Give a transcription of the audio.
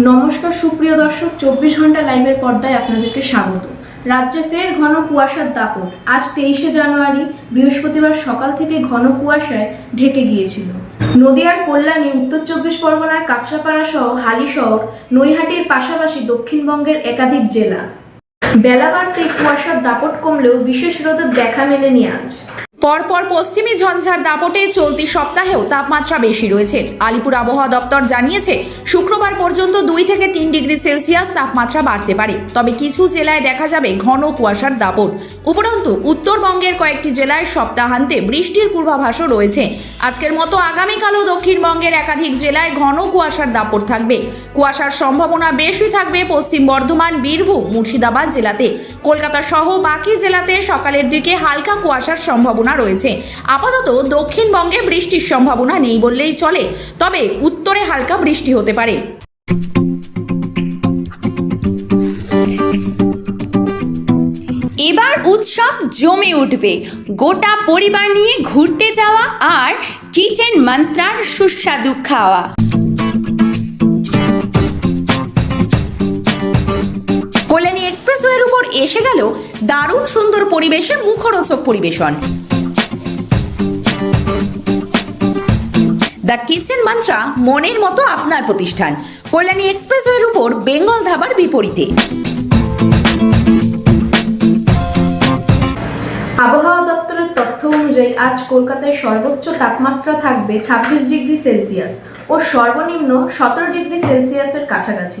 নমস্কার সুপ্রিয় দর্শক, চব্বিশ ঘণ্টা লাইভের পর্দায় আপনাদেরকে স্বাগত। রাজ্যে ফের ঘন কুয়াশার দাপট। আজ তেইশে জানুয়ারি, বৃহস্পতিবার সকাল থেকে ঘন কুয়াশায় ঢেকে গিয়েছিল। নদিয়ার কল্যাণী, উত্তর চব্বিশ পরগনার কাঁচরাপাড়া সহ হালিশহর নৈহাটির পাশাপাশি দক্ষিণবঙ্গের একাধিক জেলা। বেলা বাড়তে কুয়াশার দাপট কমলেও বিশেষ রোদের দেখা মেলেনি আজ। পরপর পশ্চিমী ঝঞ্ঝার দাপটে চলতি সপ্তাহেও তাপমাত্রা বেশি রয়েছে। আলিপুর আবহাওয়া দপ্তর জানিয়েছে, শুক্রবার পর্যন্ত দুই থেকে তিন ডিগ্রি সেলসিয়াস তাপমাত্রা বাড়তে পারে। তবে কিছু জেলায় দেখা যাবে ঘন কুয়াশার দাপট। উপরন্তু, উত্তরবঙ্গের কয়েকটি জেলায় সপ্তাহান্তে বৃষ্টির পূর্বাভাসও রয়েছে। আজকের মতো আগামীকালও দক্ষিণবঙ্গের একাধিক জেলায় ঘন কুয়াশার দাপট থাকবে। কুয়াশার সম্ভাবনা বেশি থাকবে পশ্চিম বর্ধমান, বীরভূম, মুর্শিদাবাদ জেলাতে। কলকাতা সহ বাকি জেলাতে সকালের দিকে হালকা কুয়াশার সম্ভাবনা রয়েছে। আপাতত দক্ষিণবঙ্গে বৃষ্টির সম্ভাবনা নেই বললেই চলে তবে উত্তরে হালকা বৃষ্টি হতে পারে। এবার উৎসব জমে উঠবে। গোটা পরিবার নিয়ে ঘুরতে যাওয়া আর কিচেন মন্ত্রার সুস্বাদু খাওয়া। কল্যাণী এক্সপ্রেসওয়ের উপর এসে গেল দারুণ সুন্দর পরিবেশে মুখরোচক পরিবেশন। দ্য কিচেন মান্ত্রা মনের মতো আপনার প্রতিষ্ঠান। কল্যাণী এক্সপ্রেসওয়ের উপর বেঙ্গল ধাবার বিপরীতে। আবহাওয়া দপ্তরের তথ্য অনুযায়ী আজ কলকাতায় সর্বোচ্চ তাপমাত্রা থাকবে ছাব্বিশ ডিগ্রি সেলসিয়াস ও সর্বনিম্ন সতেরো ডিগ্রি সেলসিয়াসের কাছাকাছি।